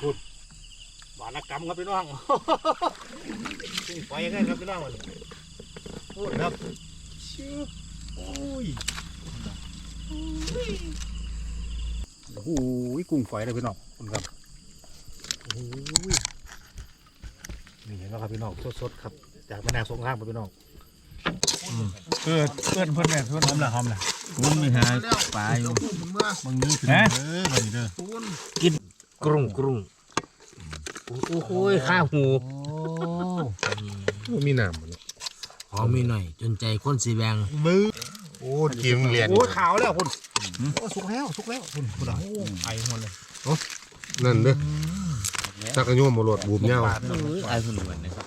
พูดหวานละกำครับพี่น้องขึ้นไฟยังไงครับพี่น้องมันพูดครับชื่อโอ้ยโอ้โหกุ้งฝอยเลยพี่น้องคุณครับโอ้ยนี่เห็นไหมครับพี่น้องสดๆครับ จากแม่นางสงครามครับพี่น้องเกิดเกิดเพิ่นแม่เพิ่นหอมละหอมละมันมีหาปลาอยู่บางนี้ถึงฮะเออบัดนี้เด้อก รุงกรุงโอ้โหข้าหูมีน้ำบ่เนี่ยหอมมีหน่อย จนใจคนสีแบงบื้อโอ้กิมเหรียญโอ้ยขาวแล้วคุณโอ้สุกแล้วสุกแล้วคุณคุณอะโอ้ไอ้หมดเลยนั่นเด้อสักกะโยมบ่รดบูมเหย้าไอ้คนเหมือนนะครับ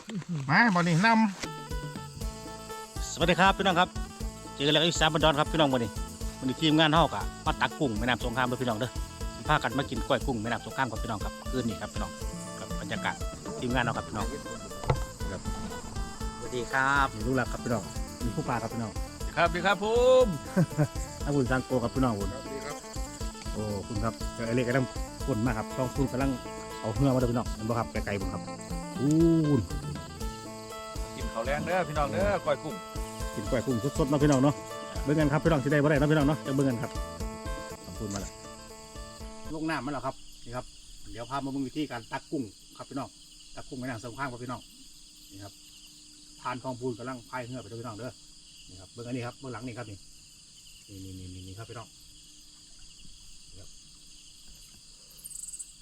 มาบ่นี่นสวัสดีครับพี่น้องครับเจอกันแล้วอีกสามบันดอนครับพี่น้องวันนี้วันนี้ทีมงานเฮากะมาตักกุ้งแม่น้ำสงครามด้วยพี่น้องเด้อ พากันมากินกล้วยกุ้งแม่น้ำสงครามกับพี่น้องครับคืนนี้ครับพี่น้องกับบรรยากาศทีมงานเราครับพี่น้องครับสวัสดีครับรู้แล้วครับพี่น้องมีผู้ปลาครับพี่น้องครับดีครับผมอาคุณซังโกครับพี่น้องคุณโอ้คุณครับเจอไอเล็กกำลังคนมากครับต้องคุณกำลังเอาเหือมาด้วยพี่น้องเห็นบ่ครับไกลๆผมครับอู้นกินข้าวแรงเด้อพี่น้องเด้อก้อยกุ้งกินกล้วยกุ้งสดๆเนาะพี่น้องเนาะเบิ่งกันครับพี่น้องสิได้บ่ได้เนาะพี่น้องเนาะจะเบิ่งกันครับขอบคุณมาละ ลงน้ำมาแล้วครับนี่ครับ เดี๋ยวพามาเบิ่งวิธีการตักกุ้งครับพี่น้องตักกุ้งแม่น้ำสงครามครับพี่น้องนี่ครับพานทองพูนกำลังพายเหือไปด้วยพี่น้องเด้อนี่ครับเบิ่งอันนี้ครับเบื้องหลังนี่ครับนี่นี่นี่นี่นี่ครับพี่น้องนี่ครับ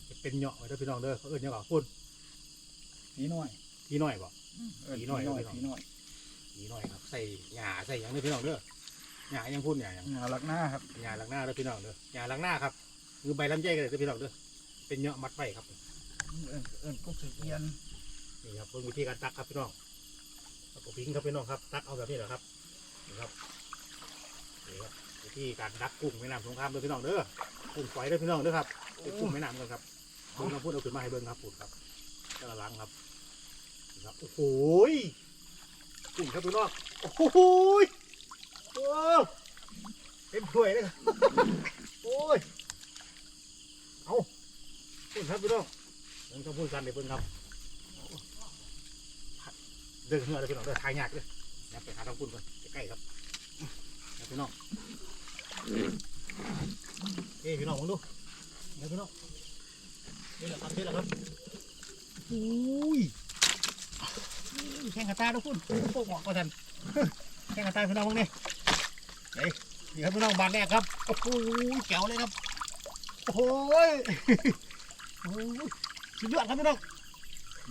จะเป็นเหยาะไว้ด้วยพี่น้องเด้อเขาเอิ้นเหยาะพูดนี่น้อยพี่น้อยบ่เออผีน้อยน้อยพี่ผีน้น้ออยยนี่หน่อยครับใส่หญ้าใส่หยังเด้อพี่น้องเด้อหญ้ายังพูดหญ้าหยังงาลักหน้าครับหญ้าล้างหน้าเด้อพี่น้องเด้อหญ้าล้างหน้าครับ คือใบลำไยกันเลยเด้อพี่น้องเด้อเป็นเหยาะมัดไว้ครับ เอิ้นเอิ้นพวกสิเอียนนี่ครับเพิ่งวิธีการตักครับพี่น้องแล้วก็พิงครับพี่น้องครับ ตักเอาแบบนี้เหรอครับนี่ครับนี่ครับวิธีการดักกุ้งแม่น้ำสงครามเด้อพี่น้องเด้อกุ้งฝอยเด้อพี่น้องเด้อครับเป็นกุ้งแม่น้ำกันครับเพิ่งมาพูดเอาขึ้นมาให้เบิ่งครับพูดครับเจ้าล้างครับนี่ครับโอ้โหยกุ้งครับพี่น้องโอ้โหยโอ้เต็มถ้วยเลยครับโอ้ยเอา พุ่นครับพี่น้องผมต้องพูดกันเดี๋ยวเพิ่นครับเดินเหงือเลยพี่น้องเดินทายยากเลยนะไปหาทางพุ่นก่อนใกล้ครับนะพี่น้องเอ้พี่น้องมองดูเนี่ยพี่น้องนี่แหละครับนี่แหละครับอุ้ยแข่งกระตายนะพุ่นพวกหมอกก็ทันแข่งกระตาพี่น้องมองนี่เฮ้ยนี่ครับพี่น้องบานแรกครับโอ้โหแจ๋วเลยครับโอ้ย โอ้โหสุดยอดครับพี่น้อง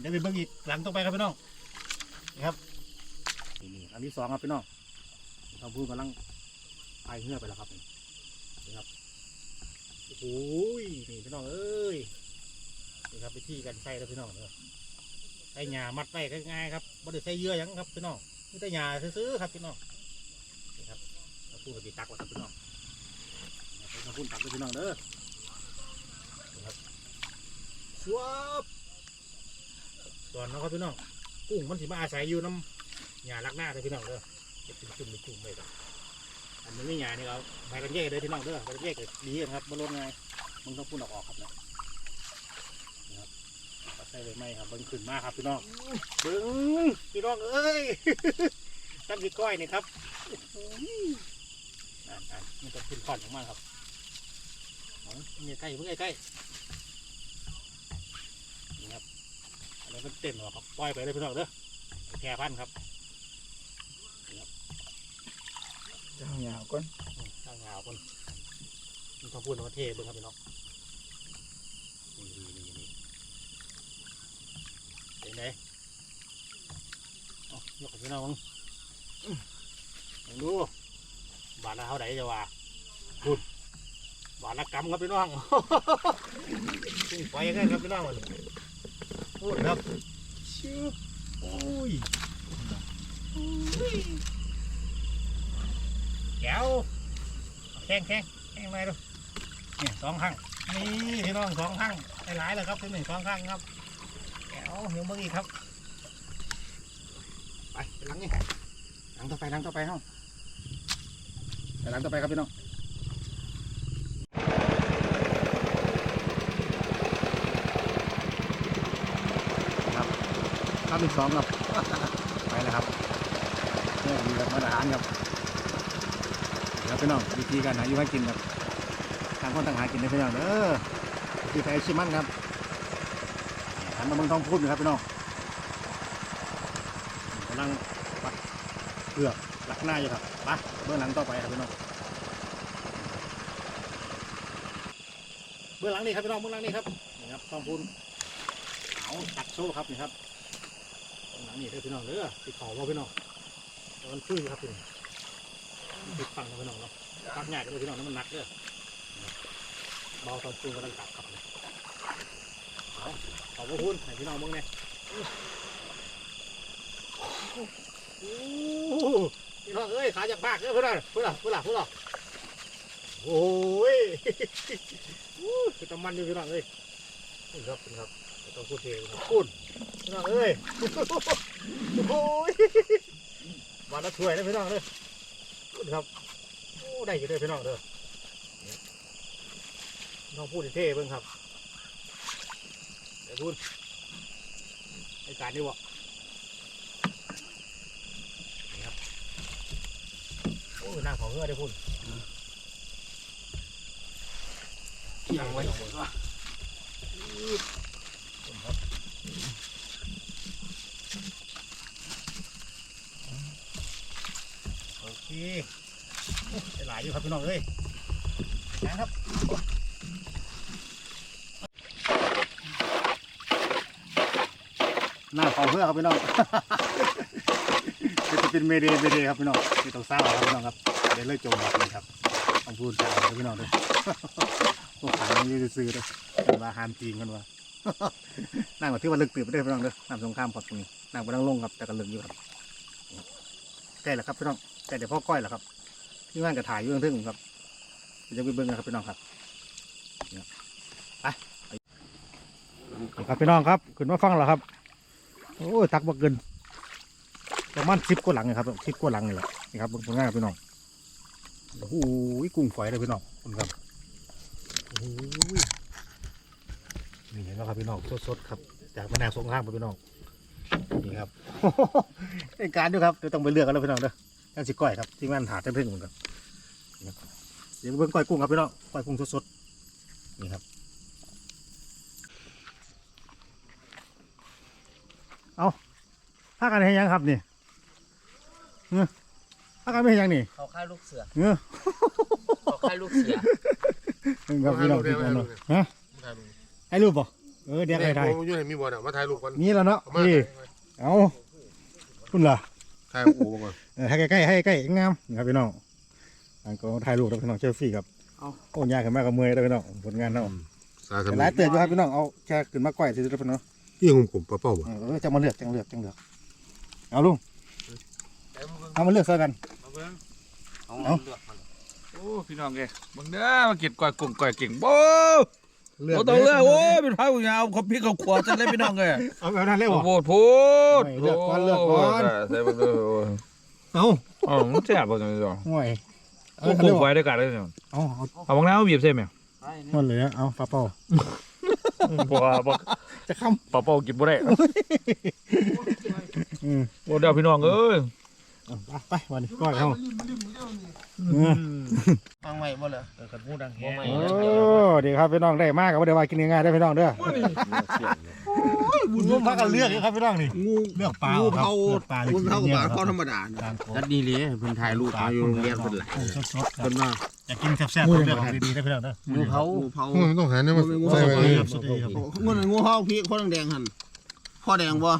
เดี๋ยวไปเบิ่งอีกหลังต่อไปครับพี่น้องนี่ครับนี่อันที่สองครับพี่น้องเราพูดกำลังพายเหือไปแล้วครับนี่ครับโอ้โหยนี่พี่น้องเอ้ยนี่ครับไปที่กันใส่แล้วพี่น้องเออใส่หญ้ามัดไว้ง่ายๆครับไม่ได้ใส่เยื่อยังครับพี่น้องนี่แต่หญ้าซื้อๆครับพี่น้องนี่ครับเราพูดกับพี่ตักไว้ครับพี่น้องเราพูดตักเลยพี่น้องเด้อ วบตอนนะครับพี่น้องกุ้งมันสิมาอาศัยอยู่น้ำหญ้าลักหน้าเลยพี่น้องเด้อเก็บจุ่มๆไปจุ่มไปก่อนอันนี้ไม่หญ้านี่เราใบกันแยกเลยพี่น้องเด้อใบกันแยกก็ดีนะครับบนรถไงมึงต้องพุ่นออกออกครับนะนะครับปัดใส่เลยไหมครับเบิ้งขึ้นมากครับพี่น้องเบิ้งพี่น้องเอ้ยตั้งกี่ก้อยนี่ครับอ่านอ่านมันจะขึ้นก่อนของมันครับเอาเนี่ใกล้เพิ่งใกล้ๆนี่ครับ อันนี้มันเต้นหรอครับปล่อยไปเลยพี่น้องเด้อแพร่พันธุ์ครับเจ้าหยาวก่อนอืมตั้งงาวคนมันต้องพูดว่าเทเบิ่งครับพี่น้องนี่นี่นี่นี่เป็นไงเอายกให้พี่น้องมึงอื้อมึงดูบาทละเท่าไหร่จะว่าคุณบาทละกำครับพี่น้องขึ้นไปยังไงครับพี่น้องมัน พูดครับชื่อโอ้ยโอ้ยแก้วแข้งแข้งแข้งไปดูเนี่ยสองข้างนี่พี่น้องสองข้างหลายๆเลยครับที่หนึ่งสองข้างครับแก้วเหี่ยวเมื่อกี้ครับไปหลังนี่หลังต่อไปหลังต่อไปห้องไปหลังต่อไปครับพี่น้อง ครับอีกสองครับ ไปแล้วครับเนี่ยมีแบบมาตรฐานครับเดี๋ยวพี่น้องวิธีการหาอยู่ให้กินครับทางคนต่างหากินนะพี่น้องเด้อที่ไทยชิมันครับหันมาเมืองท้องพูดนะครับพี่น้องกำลังปัดเผือกลักหน้าอยู่ครับไปเบื้องหลังต่อไปครับพี่น้องเบื้องหลังนี่ครับพี่น้องเบื้องหลังนี่ครับนี่ครับทองพูนเอาตัดโซ่ครับนี่ครับ ลังนี่เด้อพี่น้องเด้อติดขอว่าพี่น้องแต่มันฟื้นครับพี่น้องติดฟังนะพี่น้องเนาะตักง่ายกันเลยพี่น้องน้ำมันหนักเด้อเบาตอนจูงกำลังกลับครับเอาขอบพระคุณให้พี่น้องมึงเนี่ยโอ้โหพี่น้องเอ้ยขาจากปากเด้อเพื่อนเพื่อนเพื่อนเพื่อนโอ้ยคือตะมันอยู่พี่น้องเอ้ยนี่ครับนี่ครับ ต้องพูดเทครับพูดพี่น้องเอ้ยโอ้ยวันละถ้วยนะพี่น้องเด้อพูดครับโอ้ได้อยู่เด้อพี่น้องเด้อน้องพูดให้เท่เบิ่งครับเดี๋ยวพูดไอ้การนี่วะนี่ครับโอ้ยนั่งของเงือได้พูดยังไว้ครับโอเคได้ หลายอยู่ครับพี่น้องเอ้ยนะครับหน้าเขาเพื่อครับพี่น้องจะเป็นเมเดเมเดครับพี่น้องไม่ต้องเศร้าครับพี่น้องครับเดี๋ยวเลิกจมครับเลยครับต้องพูดจาครับพี่น้องด้วยพวกขายมันยืดซื้อด้วยเป็นว่าหามจริงกันว่านั่งมาที่ว่าลึกตื่นไปได้พี่น้องเด้อน้ำสงครามพอดตรงนี้นั่งไปนั่งลงครับแต่ก็ลึกอยู่ครับใกล้แล้วครับพี่น้อง ใกล้เดี๋ยวพ่อก้อยแล้วครับที่ว่านกระถ่ายอยู่ทึ่งๆครับเดี๋ยวจะไปเบิ่งกันครับพี่น้องครับเนี่ยไปครับพี่น้องครับขึ้นมาฟังแล้วครับโอ้ยตักบ่เกินประมาณสิบกว่าหลังนะครับสิบกว่าหลังนี่แหละนี่ครับเบิ่งผลงานครับพี่น้องโอ้โหกุ้งฝอยเลยพี่น้องคุณครับโอ้โหนี่เห็นไหมครับพี่น้องสดๆครับจากแม่น้ำสงครามครับพี่น้องนี่ครับในการด้วยครับเดี๋ยวต้องไปเลือกกันแล้วพี่น้องเด้อ ยังสิก้อยครับที่งานหาเต็มเพิ่งเหมือนกันนี่ครับเดี๋ยวเบิ่งก้อยกุ้งครับพี่น้องก้อยกุ้งสดๆนี่ครับพากันให้ยังครับนี่เงื้อพากันไม่ให้ยังนี่เขาค่ายลูกเสือเงื้อเขาค่ายลูกเสือนี่ครับพี่น้องพี่น้องฮะให้รูปป่ะเออเดี๋ยวใครถ่ายผมอยู่ไหนมีบ่อนอะมาถ่ายรูปกันนี่แล้วเนาะเอามานี่เอาคุณล่ะ ถ่ายอู่ก่อนเออให้ใกล้ๆให้ใกล้ๆงามนี่ครับพี่น้องอันก็ถ่ายรูปแล้วพี่น้องเชลฟี่ครับโอ้ยากขึ้นมากกับมือเลยพี่น้องผลงานเนาะสาธุแต่หลายเตือนอยู่ครับพี่น้องเอาแค่ขึ้นมาก่อยสิพี่น้องพี่ผมผมปลาเป้าบ่เออจะมาเลือกจังเลือกจังเลือกเอาลุงเอามาเลือกซะกันเอาเอ้าเลือกมาเลยโอ้พี่น้องเอ้ยมึงเด้อมากินก้อยกุ้งก้อยเก่งโบ้ เลือกโอ้ตัวเลือกโอ้ยเป็นพายกูยาวเขาพริกเขาขวดจังเลยพี่น้องเอ้ยเอาแบบนั้นเลยเหรอโอ้โหพูดไม่เลือกก่อนเลือกก่อน ใส่ไปเลยโอ้ยเอาอ๋อมันแซ่บบ่จังเลยจ้ะห่วยเอากุ้งเขาเรียกกุ้งไฟว่าด้วยกันเลยจ้ะเอาเอาเอาบางน้ำบีบใส่ไหมไปนี่หมดเลยนะเอาปลาเป้าบ่บ่จะค้ปลาเป้ากินบ่ได้ำอืมโอ้เดี๋ยวพี่น้องเอ้ยเอาไปไปวันนี้ก้อยเข้า ฟังไว้บ่เลยเอกันพูดดังบ่ไม่โอ้ดีครับพี่น้องได้มากกับว่าได้ว่ากินง่ายๆได้พี่น้องเด้อบุญพักกันเลือกครับพี่น้องนี่เลือกปลางูเผาปลางูเผาปลาคข้อธรรมดานัดดีเลยเพิ่นถ่ายรูปมาอยู่โรงเรียนเพิ่นหลายเพิ่นว่าอยากกินแซ่บๆต้องเลือกดีๆได้พี่น้องเด้องูเผางูเผาโอ้ยต้องหาเนี่ยมางูใส่เผาไว้นี่สุดดีครับงูนั่นงูเผาพี่ข้อแดงหั่นข้อแดงบ่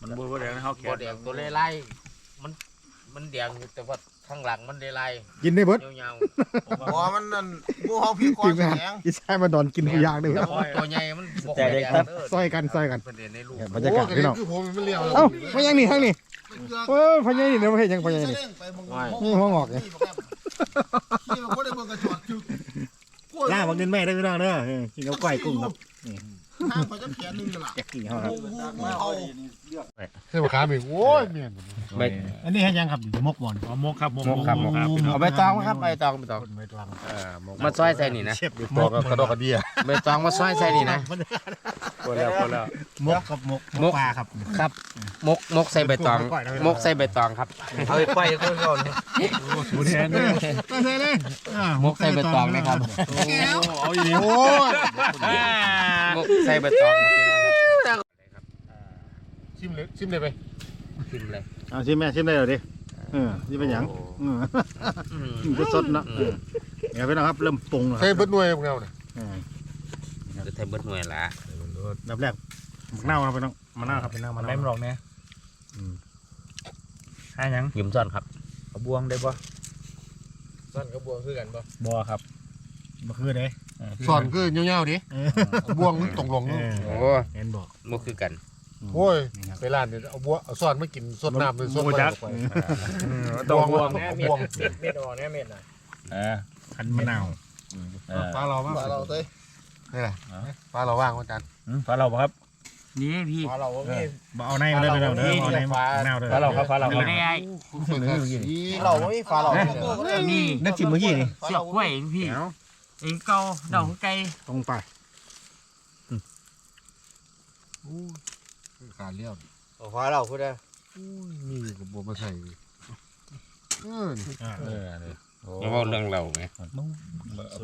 มันบ่แดงนะเฮาแขบ่แดงตัวไล่ๆมันมันแดงแต่ว่า ข้างหลังมันได้ไล่กินได้เบิดยาวบ่มันนั่นงูเผาพี่ข้อกินแดไปงอีแซ่มาดอนกินทุกอย่างเลยๆคแต่รับว่าตัวใหญ่มันบ่ค่อยแดงเด้อซอยกันซอยกัน เพิ่นเด่นในรูปบรรยากาศพี่น้องคือผมมันเลี้ยวเอ้าไม่ยังนี่ทั้งนี่เกือกเออพญานี่เดี๋ยวไม่เห็นยังพญานี่ไปมองนี่หัวงอกเนี่ยนี่มันก็ได้เบิ่งกระจอดอยู่ย่าบางเงินแม่ได้อพี่น้องเด้อเออกินกับก้อยกุ้งครับทางเขาจะแขนนึงนั่นล่ะอยากกินเขาครับงูงู เผาให้มาขาอีกโอ้ยเมียนไม่อันนี้ให้ยังครับมกบอลมกครับมกครับมกครับเอาใบตองครับใบตองใบตองใบตองเออมาซอยใส่นี่นะเชฟอยู่บอกกระดกกระเดียใบตองมาซอยใส่นี่นะพอแล้วพอแล้วมกกับมกมกปลาครับครับ มกมกใส่ใบตอง มกใส่ใบตองครับเอาไปปล่อนก่อนสูแทนเลยใส่เลยมกใส่ใบตองนะครับเอาอีกโอ้ยมกใส่ใบตองครับพี่น้องครับ ชิมเลยชิมเลยไปชิมเลยเอาชิมแม่ชิมได้เลยดิเออนี่เป็นหยังอืมอืมอืมจะสดเนาะเออเดี๋ยวพี่น้องครับเริ่มปรุงแล้วคใส่รับเบิดหน่วยพวกเราเนี่ยเออจะใส่เบิดหน่วยละดับแรกมะนาวครับพี่น้องมะนาวครับเป็นน้ำมะมันนาวไม่หรอกเนี่ยอืมหาหยังยืมซ่อนครับเอาบวงได้บ่ซ่อนกระบวงคือกันบ่บ่ครับมะคือเด้สอนคือเงี้ยวๆดิบวงมันตรงลงเออโอ้เห็นบอกมกคือกัน โอ้ยนี่ครับไปร้านเนี่ยเอาบวเอาสอนมากินสดน้ำเลยสดหมูไปจักไปต้องบวงบวงเม็ดอ่อนเนี่ยเม็ดน่ะเออคันมะนาวเออปลาเราบ้างปลาเราเต้ยนี่แหละปลาเราว่างวันจันทร์อืมฟ้าเราบ่ครับนี่พี่ปลาเรามีบ่เอาในมาเลยพี่น้องเด้อเอาในมะนาวเด้อฟ้าเราครับฟ้าเราครับได้ไงเราไม่มีปลาเรานี่นักจิมเมื่อกี้นี่เสียบกล้วยเองพี่เองเกาดอกไก่ตรงไป ขาเลี้ยวปลาเราคือได้มีกับบวมาใส่เอออ่าเออนี่อย่าว่าเรื่องเราไง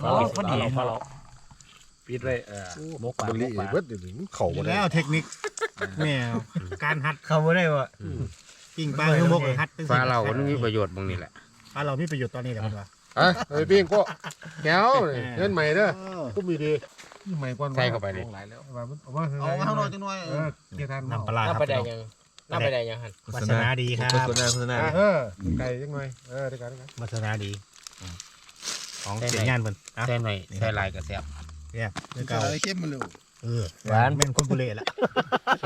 ฟ้าเราฟ้าเราฟ้าเราปิดเลยเออมกปลาบมริกปลาเบิดเดี๋ยวนี้มันเข่าบ่ได้แล้วเทคนิคแม่การหัดเข้าบ่ได้ว่ะปิ้งปลาคือมกหัดจังซี่ฟ้าเรามันมีประโยชน์ตรงนี้แหละปลาเรามีประโยชน์ตอนนี้แหละมันว่าอะไอ้ปิ้งก็แก้วเงินใหม่เด้อกูมีดี ใหม่กว่าหลายแล้วเอามาเอามาเอาข้างนอกจังหน่อย เออเกียร์ทันน้ำปลาร้าครับน้ำไปได้ยังน้ำไปได้ยังหันวาสนาดีครับเออไก่ยังไงเออได้กันได้กันวาสนาดี ของเสียงานเพิ่นอะใช่หน่อยใช่ลายกระแสบเนี่ยเดี๋ยวเก่าเก่าเข้มมันเร็วเออหวานเป็นคนกุเลละ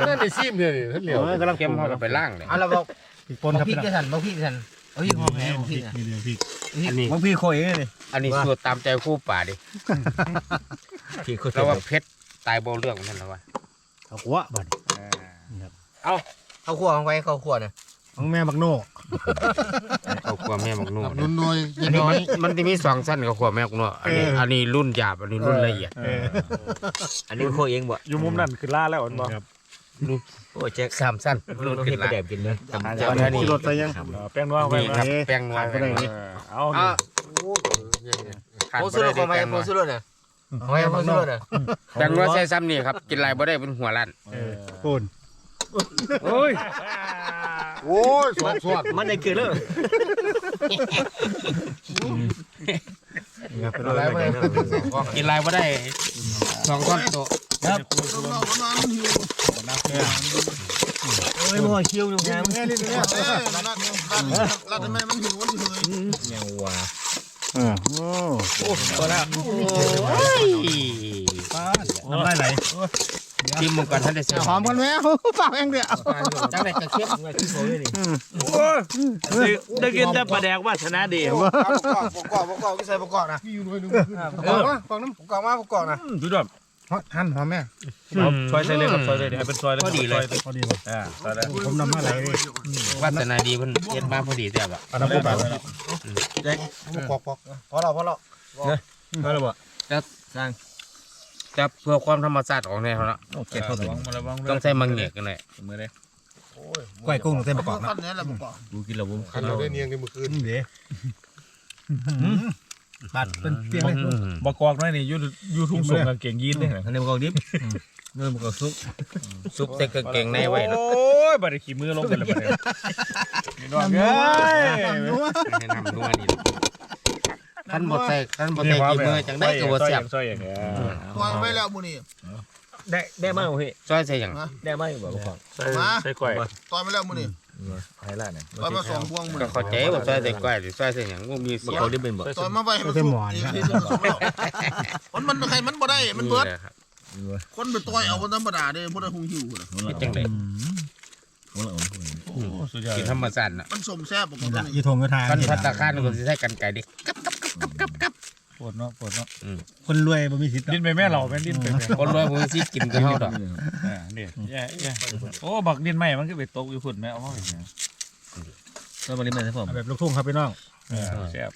นั่นได้ซิมเนี่ยนี่ท่านเหลียวเออกำลังเข้มเขาก็ไปล่างเลยเอาเราบอกพริกป่นครับพริพี่กน้อง จะสั่นบ่พริกจะสั่น เอาพริกหอมแห้งพริกนี่เรื่องพริกอันนี้บางพริกโคยเลยอันนี้สูตรตามใจคู่ป่าดิพริกโคยแล้วว่าเพชรตายโบเรื่องนั่นแล้ววะเอาหัวบัดข้าวคั่วของไว้ข้าวคั่วน่ะของแม่บักโน่เขาขวแม่บักนุ่มนุ่นน้อยอันนี้มันมันจะมีสองสั้นกับขวแม่บักนุ่มอันนี้อันนี้รุ่นหยาบอันนี้รุ่นละเอียดเอออันนี้โคยเองบ่อยู่มุมนั่นคือล่าแล้วอันบ่ครับ โอ้แจ็คสามสั้นรุ่นขึ้นละแดบกินเลยเจ้าท่านี้ที่รถใส่ยังแป้งนัวไปนี่ครับแป้งนัวขาดบ่ได้เออเอาอะขาโคบ่สุได้โรของไปโคนัวสุโรน่ะของไว้โคสุโรน่ะแป้งนัวใส่ซ้ำนี่ครับ กินไรบ่ได้เป็นหัวลั่นเออปูนโอ้ยโอ้ยสวดสวดมันได้เกินเลยกินไรบ่ได้ สองก้อนโตโอ้ยมันคิ้วอยู่แฮมแม่ลิ้นเนี่ยรัดทำไมมันหิวมันหิวยังวะเออโอ้พอแล้วน้ำลายไหล จิ้มมันก่อนท่านได้เสียหอมกันไหมปากแองเดียวจังได๋ก็เค็มที่โคยนี่ได้กินแต่ปลาแดกว่าชนะดีประกอบประกอบประกอบที่ใส่ประกอบนะมีอยู่หน่วยนึงเออฟังน้ำประกอบมาประกอบนะดูดอบหั่นหอมแม่ซอยใส่เลยครับซอยใส่เลยให้เป็นซอยเลยพอดีเลยพอดีเลยอ่าซอยเลยผมน้ำลายไหลเลยวาสนาดีเพิ่นเฮ็ดมาพอดีแซ่บอะเอาน้ำปูปากปอกปอกพอแล้วพอแล้วมาแล้วบ่ แต่เพื่อความธรรมชาติของแน่เขาละเก็บเข้าตัวมาแล้วบ้างต้องใส่มังเงกกันเลยมือเลยกล้วยกุ้งเส้นประกอบนะขั้นนี้แหละประกอบกูกินแล้วผมขันเราได้เนียงในเมื่อคืนนี่เด้บัดเป็นเปียงเลยบกอกน้อยนี่ยูยูทุ่งส่งกางเกงยีนเนี่ยอันนี้ประกอบดิบเงินประกอบซุปซุปใส่กางเกงในไว้นะโอ้ยบัดขี่มือลงกันแล้วบัดนี้นี่น้องเอ้ยให้น้ำนัวนี่ ท่านบ่ใส่ท่านบ่ใส่กี่มือจังได้ก็บ่แซ่บซอยอย่างเงี้ยตัวไว้แล้วมูนี่ได้ได้มากพี่ซอยใส่หยังได้มากอยู่บ่ประกอบใส่ใส่ก้อยตัวไว้แล้วมูนี่ไฮไลท์เนี่ยตัวมาสองพวงมูก็นี่เข้าใจว่าซอยใส่ก้อยหรือซอยใส่หยังบ่มีเสียงเขาได้เป็นบ่ตัวมาไว้ให้มันสุกอีกทีนึงสุกแล้วมันมันใครมันบ่ได้มันเบิดแหละครับคนไปต่อยเอาคนธรรมดาเด้บ่ได้คงหิวน่ะเฮ็ดจังได๋โอ้สุดยอดกินธรรมชาติน่ะมันสมแซ่บประกอบนี่ตัละวนี้ยี่ทงก็ทานคันพัตตาคารก็สิใส่กันไก่ดิ ปวดเนาะปวดเนาะคนรวยบ่มีสิทธิ์ดิ้นไปแม่เราแม่ดิ้นไปแม่คนรวยบ่มีสิกินกับเฮาดอกอ่านี่แย่แย่โอ้บักดิ้นใหม่มันก็ไปตกอยู่ฝุ่นแม่เอามาอีกนะแล้วมันนี่มันใช่ผมเอาแบบลูกทุ่งครับพี่น้องแซ่บ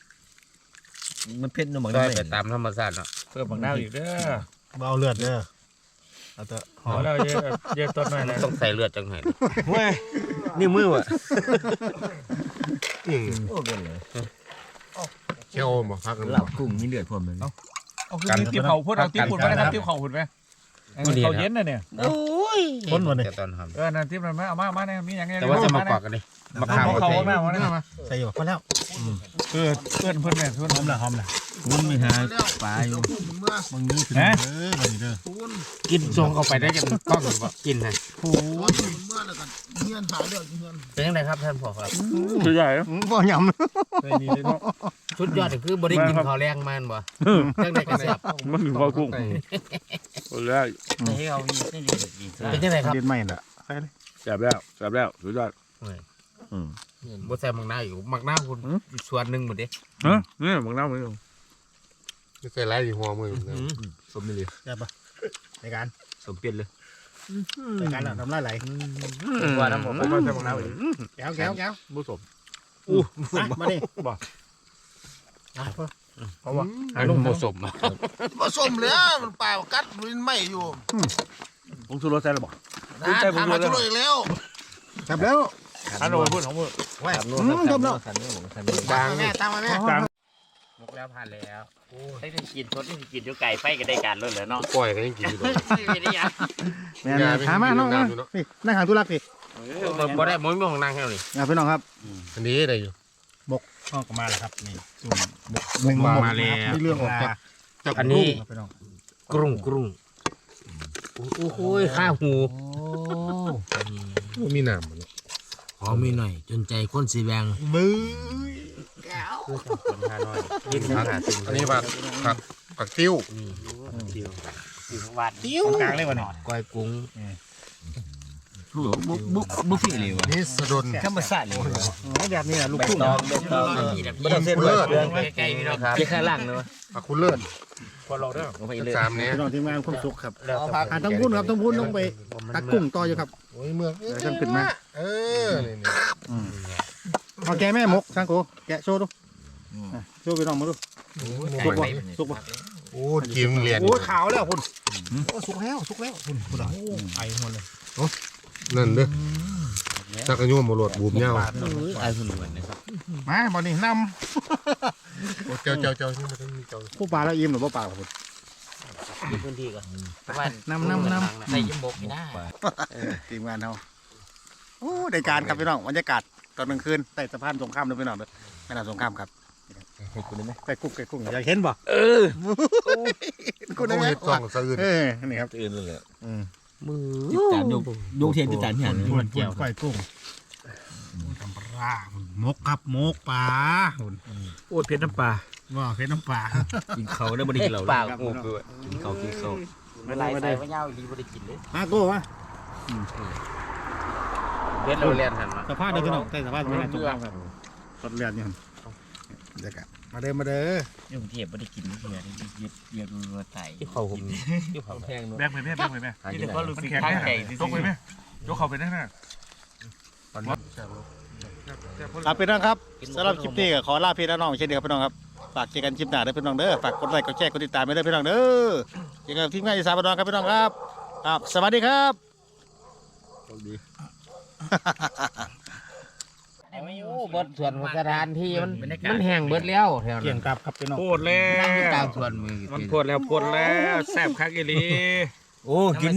มันเผ็ดนุ่มบางซอยน้ำไปเลยตามธรรมชาติเนาะเพิ่มบางน้ำอีกเด้อเบาเลือดเด้อเอาเถอะหอแล้วเยอะเยอะต้นหน่อยนะต้องใส่เลือดจังไห้เว้ยนี่มือว่ะอืมโอ้ เป็นเลยเชี่ยวบ่พักกันหลับกุ้งมีเลือดผมเลยเอาคือมีติ๊บเขาพูดเอาติ๊บคุณไปนะครับติ๊บเขาหุ่นไหมเขาเย็นนะเนี่ยโอ้ยคนวันนี้แต่ตอนทเออนั่นติ๊บมันไหมเอามามาเนี่ยมีอย่างเงี้ำยแต่ว่าจะมากอกกันดิมาข้าข้าววใส่เขาแม่มาเนี่ยใส่อยู่พอแล้ว เพื่อนเพื่อนเพื่อนเนี่ยเพื่อนหอมละหอมละกุ้งมีหาปลาอยู่เมื่อมึงนึกถึงฮะเออวันนี้เด้อปูนกินทรงเข้าไปได้กันกล้องหรือเปล่ากินฮะโอ้ร้อนอยู่เมื่อแล้วกันเฮียนหาเรื่องเฮียนเป็นยังไงครับท่านพ่อครับตัวใหญ่บ่ยำใส่นี่เลยเนาะชุดยอดนี่คือบริกินข้าวแรงมันบ่จังได๋ก็แซ่บมันมีความกุ้งโอ้ยให้เอาเป็นจังไดครับเด็ดใหม่ละใส่เลยแซ่บแล้วแซ่บแล้วสุดยอด บ่ใส่มักนาวอยู่มักนาวคุณอีกส่วนหนึงหมดเด้ฮะนี่บางน้ำมันใส่หลายยี่ห้อมือสมเลยใช่ปะในการสมเปลี่ยนเลยในการแล้วน้ำลายไหลว่าน้ำผมผมว่าจะบางน้ำอีกแก้วแก้วแก้วบุษบมามาดิเพราะว่าอันนี้บ่สมผสมเลยมันเปล่ากัดมันไม่อยู่ผมสูรสใส่หรือเปล่านะถามมาช่วยอีกแล้วจับแล้ว อันโอ้ยพูดของมือขันนู้นขันนู้นขันนู้นขันนู้นบางแม่ตามมาแม่จางมกแล้วผ่านแล้วได้ได้กินสดได้กินอยู่ไก่ไฟก็ได้การเลยเหรอเนาะปล่อยกันยังกินอยู่ไม่ได้ยังแม่ถามมาน้องนะพี่นั่งหางตุลักพี่บ่บ่ได้บ่มีของนางแค่นี้อะพี่น้องครับอันนี้ได้อยู่ห้องก็มาแล้วครับนี่ซุ่มมุกมามาแล้วเรื่องออกจากจากอันนี้พี่น้องกรุงกรุงโอ้โหข้าหูมีน้ำมัน หอมมีหน่อย จนใจคนสีแบงบื้อคนข้าน้อยกินข้าวหาสิ่งอันนี้ผักผักผักติ้วอยู่ทั้งวันติ้วกลางเลยวันนี้ก้อยกุ้งบุบุบุบุฟี่เลยวะนี่สะดนธรรมชาติเลยวะแบบนี้ลูกทุ่งไม่ต้องเส้นเลิศใกล้ๆพี่น้องครับเพียงแค่ล่างเนาะผักคุณเลิศ คนเราเด้อเอาไปเลยสามเนี้ยพี่น้องทีมงานความสุขครับแล้วอ่าต้องพูดครับต้องพูดต้องไปตักกุ้งต่ออยู่ครับโอ้ยเมืองเดี๋ยวฉันขึ้นมาเออนี่นี่เอาแกะแม่มกสังโกแกะโชว์ดูอะโชว์พี่น้องมาดูสุกบ่สุกบ่โอ้กิมเหรียญโอ้ขาวแล้วคุณโอ้สุกแล้วสุกแล้วคุณคุณโอ้ไอหมดเลยนั่นเด้อ จักรยุ่มมาโหลดบูมเงาไอ้คนรวยนะครับมาบอนี่นโอ้เจ้าเจ้าเจ้านี่มันต้องมีเจ้าำผู้ปลาแล้วอิ่มหรือผู้ปลาคุณมีพื้นที่ก่อนวันนำนำนำใส่ยิ้มบกไม่ได้ทีมงานเขาโอ้ได้การครับพี่น้องบรรยากาศตอนกลางคืนใต้สะพานสงครามเลยพี่น้องเด้อแม่น้ำสงครามครับให้กูได้ไหมใต้กุ้งใต้กุ้งอยากเห็นบ่เออคุณได้ไหมเฮ็ดต้องสะอื่นเออนี่ครับตื่นเลยมื อติดตามยกยกเทียนติดตามที่หันกุ้งกุ้งก้อยกุ้งทำปลามกครับมกปลาโอ้ยเพชรน้ำปลาว่าเพชรน้ำปลากินเขาได้บริกินเราปากครับงูคือกินเขากินเขาเวลาใส่ไม่เงาดีบ่ได้กินเลยมาโก้วะเพชรเราเรียนหันมาสะพานเด้อพี่น้องใต้สะพานแม่น้ำสงครามครับรถเรียนนี่ครับบรรยากาศ มาเด้อมาเด้อยุ่งเทียบบ่ได้กินเทียบเยียบเยียบรัวไตที่เขาผมที่เขาแพงเนาะแบกไปแม่แบกไปแม่นี่แต่ก็รู้มันสึกแข็งข้างแน่ใจยกไปแม่ยกเขาไปแน่แน่ะลาไปนะครับสำหรับคลิปนี้ก็ขอลาพี่น้องเช่นเดียวกับพี่น้องครับฝากเจอกันคลิปหน้าเด้อพี่น้องเด้อฝากกดไลค์กดแชร์กดติดตามไปเด้อพี่น้องเด้อเจอกันทีมงานอีสานบ้านนอนครับพี่น้องครับครับสวัสดีครับ โอ้บดส่วนของสถานที่มันมันแห้งเบิดแล้วแถวเกี่ยนั้งนกับครับพี่น้องปวดแล้นั่งอยู่กลางวสวนมือ มันปวดแล้วปวดแล้วแซ่บคักอีหลี โอ้กิน